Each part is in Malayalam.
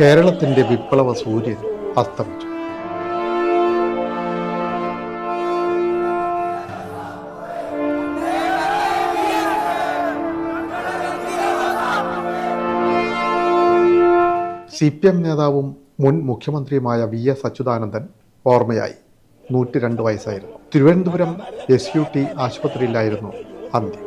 കേരളത്തിന്റെ വിപ്ലവ സൂര്യൻ അസ്തമിച്ചു. സി പി എം നേതാവും മുൻ മുഖ്യമന്ത്രിയുമായ വി എസ് അച്യുതാനന്ദൻ ഓർമ്മയായി. നൂറ്റി രണ്ട് വയസ്സായിരുന്നു. തിരുവനന്തപുരം എസ് യു ടി ആശുപത്രിയിലായിരുന്നു അന്ത്യം.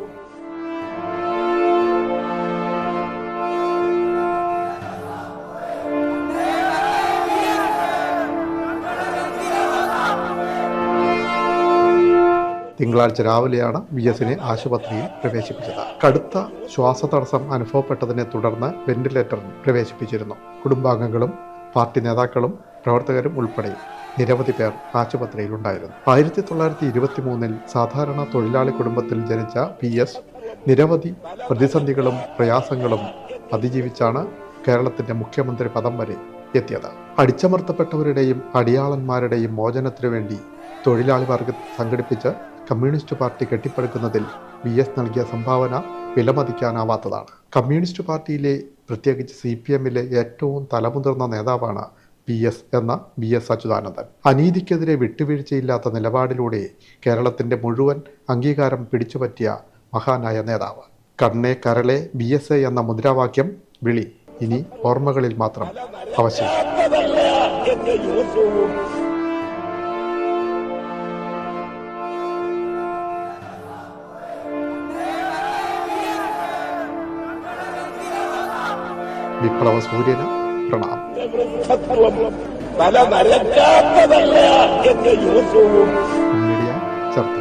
തിങ്കളാഴ്ച രാവിലെയാണ് വി എസിനെ ആശുപത്രിയിൽ പ്രവേശിപ്പിച്ചത്. കടുത്ത ശ്വാസതടസ്സം അനുഭവപ്പെട്ടതിനെ തുടർന്ന് വെന്റിലേറ്ററിൽ പ്രവേശിപ്പിച്ചിരുന്നു. കുടുംബാംഗങ്ങളും പാർട്ടി നേതാക്കളും പ്രവർത്തകരും ഉൾപ്പെടെ നിരവധി പേർ ആശുപത്രിയിലുണ്ടായിരുന്നു. ആയിരത്തി തൊള്ളായിരത്തി ഇരുപത്തി മൂന്നിൽ സാധാരണ തൊഴിലാളി കുടുംബത്തിൽ ജനിച്ച പി എസ് നിരവധി പ്രതിസന്ധികളും പ്രയാസങ്ങളും അതിജീവിച്ചാണ് കേരളത്തിന്റെ മുഖ്യമന്ത്രി പദം വരെ എത്തിയത്. അടിച്ചമർത്തപ്പെട്ടവരുടെയും അടിയാളന്മാരുടെയും മോചനത്തിനു വേണ്ടി തൊഴിലാളി വർഗം സംഘടിപ്പിച്ച് കമ്മ്യൂണിസ്റ്റ് പാർട്ടി കെട്ടിപ്പടുക്കുന്നതിൽ വി എസ് നൽകിയ സംഭാവന വിലമതിക്കാനാവാത്തതാണ്. കമ്മ്യൂണിസ്റ്റ് പാർട്ടിയിലെ പ്രത്യേകിച്ച് സി പി എമ്മിലെ ഏറ്റവും തലമുതിർന്ന നേതാവാണ് പി എസ് എന്ന വി എസ് അച്യുതാനന്ദൻ. അനീതിക്കെതിരെ വിട്ടുവീഴ്ചയില്ലാത്ത നിലപാടിലൂടെ കേരളത്തിന്റെ മുഴുവൻ അംഗീകാരം പിടിച്ചുപറ്റിയ മഹാനായ നേതാവ്. കണ്ണേ കരളെ ബി എസ് എ എന്ന മുദ്രാവാക്യം വിളി. ഇനി ഓർമ്മകളിൽ മാത്രം അവശേഷിക്കും. വിപ്ലവ സൂര്യന് പ്രണാമം. മീഡിയ ചർച്ച.